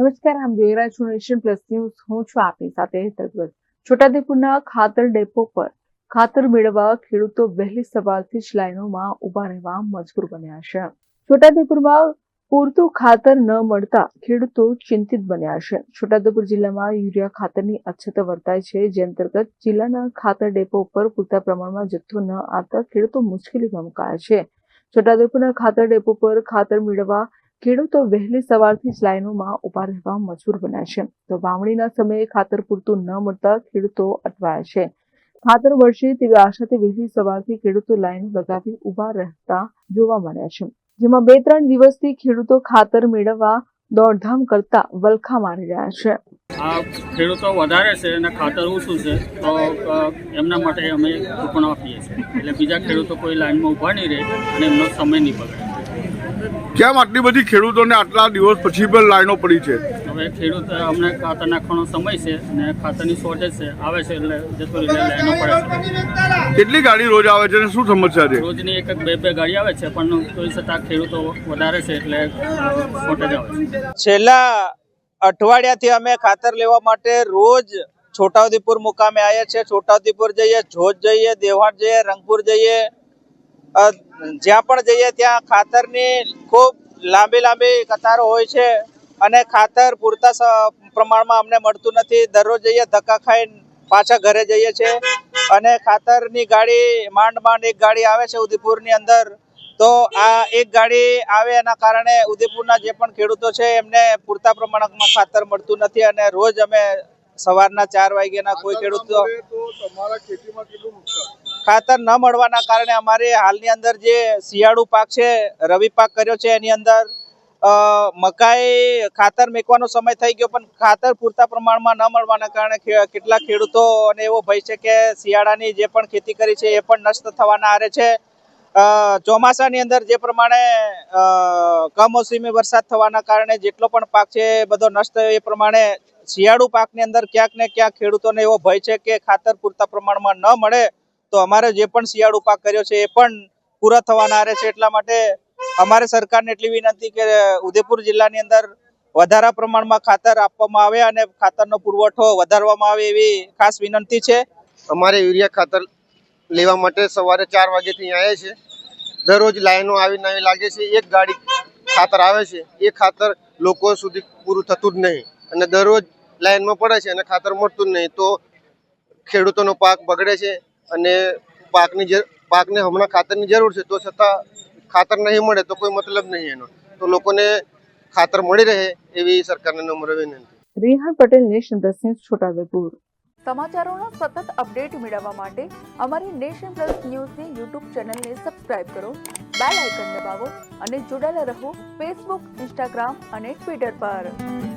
નમસ્કાર, આમ જોઈ રહ્યા છો નેશન પ્લસ ન્યૂઝ. હું છું આપની સાથે હેતરગત છોટાદેપુરના ખાતર ડેપો પર ખાતર મેળવવા ખેડૂતો વહેલી સવારથી જ લાઈનોમાં ઊભા રહેવા મજબૂર બન્યા છે. છોટાદેપુરમાં પૂરતું ખાતર ન મળતા ખેડૂતો ચિંતિત બન્યા છે. છોટાઉદેપુર જિલ્લામાં યુરિયા ખાતરની અછત વર્તાય છે. જે અંતર્ગત જિલ્લાના ખાતર ડેપો પર પૂરતા પ્રમાણમાં જથ્થો ન આવતા ખેડૂતો મુશ્કેલીમાં મુકાયા છે. છોટાઉદેપુરના ખાતર ડેપો પર ખાતર મેળવવા ખેડૂતો વહેલી સવારથી જ લાઈનોમાં ઊભા રહેવા મજૂર બન્યા છે. તો વાવણીના સમયે ખાતર પૂરતું ન મળતા ખેડૂતો અટવાયા છે. ખાતર મળશે તેવી આશાથી વહેલી સવારથી ખેડૂતો લાઈન લગાવી ઊભા રહેતા જોવા મળ્યા છે. જેમાં બે ત્રણ દિવસથી ખેડૂતો ખાતર મેળવવા દોડધામ કરતા વલખા મારી રહ્યા છે. આ ખેડૂતો વધારે છે અને ખાતર ઓછું છે, તો એમના માટે અમે કૂપન આપીએ છીએ. એટલે બીજા ખેડૂતો કોઈ લાઈનમાં ઊભા નહીં રહે અને એમનો સમય નહીં બગડે. કેમ આટલી બધી ખેડૂતોને આટલા દિવસ પછી પણ લાઈનો પડી છે? હવે ખેડૂત અમને ખાતર નાખવાનો સમય છે અને ખાતરની શોર્ટેજ છે આવે છે એટલે જતો લાઈનો પડે છે. કેટલી ગાડી રોજ આવે છે અને શું સમસ્યા છે? રોજની એક એક બે બે ગાડી આવે છે પણ તોય છતાં ખેડૂતો વધારે છે એટલે શોર્ટેજ આવે છે. છેલ્લા અઠવાડિયાથી અમે ખાતર લેવા માટે રોજ છોટાઉદેપુર મુકામે આવ્યા છે. છોટાઉદેપુર જઈએ જોધ જઈએ દેવાણ જઈએ રંગપુર જઈએ જ્યાં પણ જઈએ ત્યાં ખાતરની ખૂબ લાંબી લાંબી કતારો હોય છે અને ખાતર પૂરતા પ્રમાણમાં અમને મળતું નથી. દરરોજ જઈએ ધક્કા ખાઈને પાછા ઘરે જઈએ છે અને ખાતરની ગાડી માંડ માંડ એક ગાડી આવે છે ઉદયપુરની અંદર. તો આ એક ગાડી આવે એના કારણે ઉદયપુરના જે પણ ખેડૂતો છે એમને પૂરતા પ્રમાણમાં ખાતર મળતું નથી અને રોજ અમે સવારના ચાર વાગ્યાના કોઈ ખેડૂતો ખાતર ન મળવાના કારણે અમારે હાલની અંદર જે શિયાળુ પાક છે, રવિ પાક કર્યો છે, એની અંદર મકાઈ ખાતર મેકવાનો સમય થઈ ગયો, પણ ખાતર પૂરતા પ્રમાણમાં ન મળવાના કારણે કેટલા ખેડૂતો ખેડૂતોને એવો ભય છે કે શિયાળાની જે પણ ખેતી કરી છે, એ પણ નષ્ટ થવાના આરે છે. ચોમાસાની અંદર જે પ્રમાણે કમોસમી વરસાદ થવાના કારણે જેટલો પણ પાક છે બધો નષ્ટ થયો, એ પ્રમાણે શિયાળુ પાકની અંદર ક્યાંક ને ક્યાંક ખેડૂતોને એવો ભય છે કે ખાતર પૂરતા પ્રમાણમાં ન મળે. તો અમારે જે પણ શિયાળુ પાક કર્યો છે એ પણ પૂરા થવાના રહે છે એટલા માટે અમારે સરકારને એટલી વિનંતી કે ઉદયપુર જિલ્લાની અંદર વધારા પ્રમાણમાં ખાતર આપવામાં આવે અને ખાતરનો પુરવઠો વધારવામાં આવે એવી ખાસ વિનંતી છે. અમારે યુરિયા ખાતર લેવા માટે સવારે ચાર વાગ્યાથી આવે છે દરરોજ લાઈનો આવી લાગે છે, એક ગાડી ખાતર આવે છે, એ ખાતર લોકો સુધી પૂરું થતું જ નહીં અને દરરોજ લાઈનમાં પડે છે અને ખાતર મળતું જ નહીં. તો ખેડૂતોનો પાક બગડે છે અને પાકની પાકને હમણાં ખાતરની જરૂર છે તો છતાં ખાતર નહીં મળે તો કોઈ મતલબ નહીં એનો. તો લોકોને ખાતર મળી રહે એવી સરકારને નમ્ર વિનંતી. રેહાન પટેલ નેશન દસ ન્યૂઝ છોટાઉદેપુર. સમાચારોના સતત અપડેટ મેળવવા માટે અમારી નેશન પ્લસ ન્યૂઝની યુટ્યુબ ચેનલને સબસ્ક્રાઇબ કરો બેલ આઇકન દબાવો અને જોડાયેલા રહો ફેસબુક ઇન્સ્ટાગ્રામ અને ટ્વિટર પર.